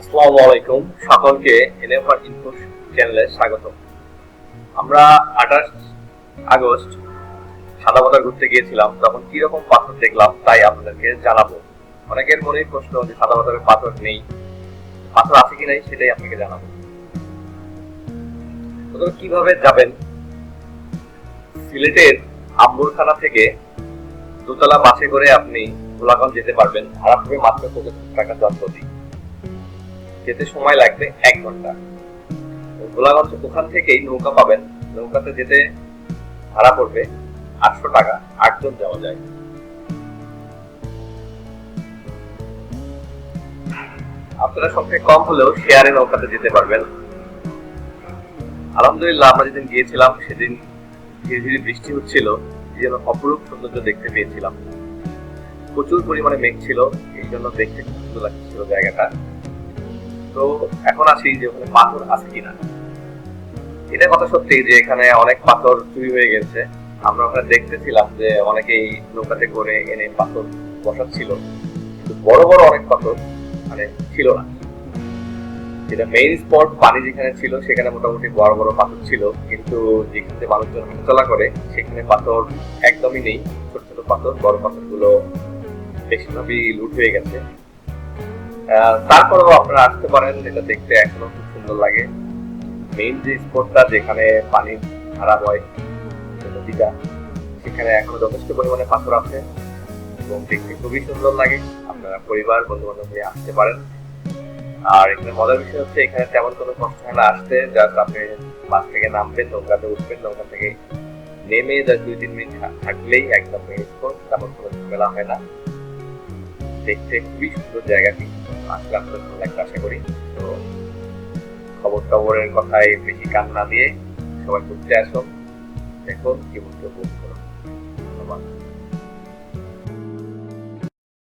আসসালামু আলাইকুম। সকলকে এনএফআর ইনফো চ্যানেলে স্বাগত আমরা আঠাশ আগস্ট সাদাবাজার ঘুরতে গিয়েছিলাম। তখন কীরকম পাথর দেখলাম তাই আপনাদেরকে জানাব। অনেকের মনেই প্রশ্ন যে সাদাবাজারে পাথর নেই। পাথর আছে কি নাই সেটাই আপনাকে জানাব। প্রথমে কীভাবে যাবেন? সিলেটের আম্বুরখানা থেকে দোতলা বাসে করে আপনি গোলাগঞ্জ যেতে পারবেন। ভাড়া পড়বে মাত্র পঁচিশ টাকা যন্ত্রটি যেতে সময় লাগবে এক ঘণ্টা। গোলাগঞ্জ ওখান থেকেই নৌকা পাবেন। নৌকাতে যেতে ভাড়া পড়বে আটশো টাকা, আটজন যাওয়া যায়। আপনারা সবচেয়ে কম হলেও শেয়ারে নৌকাতে যেতে পারবেন। আলহামদুলিল্লাহ, আমরা যেদিন গিয়েছিলাম, সেদিন ধীরে ধীরে বৃষ্টি হচ্ছিল জন্য অপরূপ সৌন্দর্য দেখতে পেয়েছিলাম। প্রচুর পরিমাণে মেঘ ছিল, এই জন্য দেখতে খুব সুন্দর লাগছিল জায়গাটা। তো এখন আসি যে ওখানে পাথর আছে কিনা। এটা কথা সত্যি যে এখানে অনেক পাথর চুরি হয়ে গেছে। আমরা ওখানে দেখতেছিলাম যে অনেকেই নৌকাতে করে এনে পাথর বসাচ্ছিল। কিন্তু বড় বড় অনেক পাথর মানে ছিল না। যেটা মেইন স্পট পানি যেখানে ছিল, সেখানে মোটামুটি বড় বড় পাথর ছিল। কিন্তু যেখানে মানুষজন হাঁটাচলা করে, সেখানে পাথর একদমই নেই। ছোট ছোট পাথর, বড় পাথরগুলো বেশিরভাগই লুট হয়ে গেছে। তারপরেও আপনারা আসতে পারেন এটা দেখতে এখনও খুব সুন্দর লাগে। মেইন যে স্পটটা যেখানে পানি ধারা হয় নদীটা, সেখানে এখনও যথেষ্ট পরিমাণে পাথর আছে এবং দেখতে খুবই সুন্দর লাগে। আপনারা পরিবার বন্ধু বান্ধব নিয়ে আসতে পারেন। আর এখানে মজার বিষয় হচ্ছে, এখানে তেমন কোনো কষ্ট হয় না আসতে জাস্ট আপনি বাস থেকে নামবেন, নৌকাতে উঠবেন, নৌকা থেকে নেমে জাস্ট দুই তিন মিনিট থাকলেই একদম মেইন স্পট তেমন কোনো ঝামেলা হয় না। দেখতে খুবই সুন্দর জায়গাটি। আসলে আপনাদের ভালো লাগবে আশা করি। তো খবর টবরের কথায় বেশি কান না দিয়ে সবাই ঘুরতে আসো দেখো জীবনকে উপভোগ করো ধন্যবাদ।